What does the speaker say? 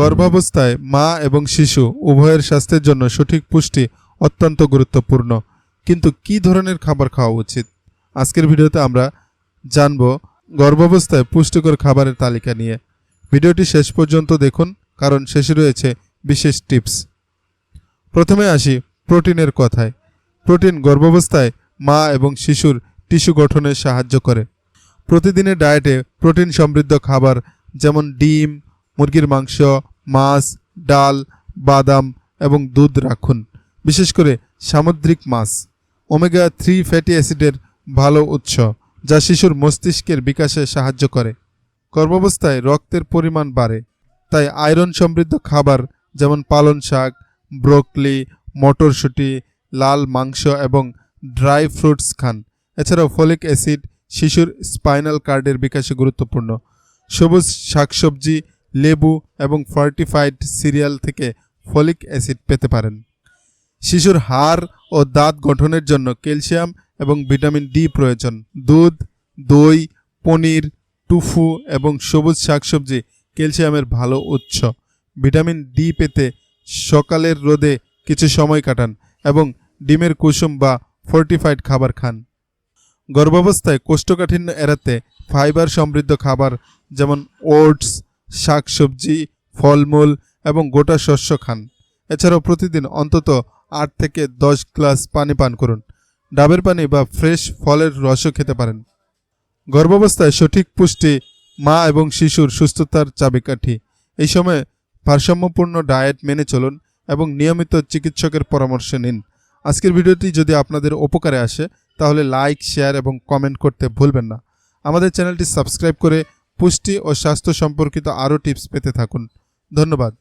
গর্ভাবস্থায় মা এবং শিশু উভয়ের স্বাস্থ্যের জন্য সঠিক পুষ্টি অত্যন্ত গুরুত্বপূর্ণ। কিন্তু কি ধরনের খাবার খাওয়া উচিত? আজকের ভিডিওতে আমরা জানব গর্ভাবস্থায় পুষ্টিকর খাবারের তালিকা নিয়ে। ভিডিওটি শেষ পর্যন্ত দেখুন, কারণ শেষে রয়েছে বিশেষ টিপস। প্রথমে আসি প্রোটিনের কথায়। প্রোটিন গর্ভাবস্থায় মা এবং শিশুর টিস্যু গঠনে সাহায্য করে। প্রতিদিনের ডায়েটে প্রোটিন সমৃদ্ধ খাবার যেমন ডিম, মুরগির মাংস মাছ, ডাল, বাদাম এবং দুধ রাখুন, বিশেষ করে সামুদ্রিক মাছ। ওমেগা থ্রি ফ্যাটি অ্যাসিডের ভালো উৎস, যা শিশুর মস্তিষ্কের বিকাশে সাহায্য করে। গর্ভাবস্থায় রক্তের পরিমাণ বাড়ে, তাই আয়রন সমৃদ্ধ খাবার যেমন পালন শাক, ব্রোকলি, মটরশুঁটি, লাল মাংস এবং ড্রাই ফ্রুটস খান। এছাড়াও ফলিক অ্যাসিড শিশুর স্পাইনাল কার্ডের বিকাশে গুরুত্বপূর্ণ। সবুজ শাকসবজি লেবু এবং ফর্টিফাইড সিরিয়াল থেকে ফলিক অ্যাসিড পেতে পারেন। শিশুর হাড় ও দাঁত গঠনের জন্য ক্যালসিয়াম এবং ভিটামিন ডি প্রয়োজন। দুধ, দই, পনির, টুফু এবং সবুজ শাকসবজি ক্যালসিয়ামের ভালো উৎস। ভিটামিন ডি পেতে সকালের রোদে কিছু সময় কাটান এবং ডিমের কুসুম বা ফর্টিফাইড খাবার খান। গর্ভাবস্থায় কোষ্ঠকাঠিন্য এড়াতে ফাইবার সমৃদ্ধ খাবার যেমন ওটস শাকসবজি, ফলমূল এবং গোটা শস্য খান। এছাড়াও প্রতিদিন অন্তত আট থেকে দশ গ্লাস পানি পান করুন। ডাবের পানি বা ফ্রেশ ফলের রসও খেতে পারেন। গর্ভাবস্থায় সঠিক পুষ্টি মা এবং শিশুর সুস্থতার চাবিকাঠি। এই সময় ভারসাম্যপূর্ণ ডায়েট মেনে চলুন এবং নিয়মিত চিকিৎসকের পরামর্শ নিন। আজকের ভিডিওটি যদি আপনাদের উপকারে আসে, তাহলে লাইক, শেয়ার এবং কমেন্ট করতে ভুলবেন না। আমাদের চ্যানেলটি সাবস্ক্রাইব করে পুষ্টি ও স্বাস্থ্য সম্পর্কিত আরও টিপস পেতে থাকুন। ধন্যবাদ।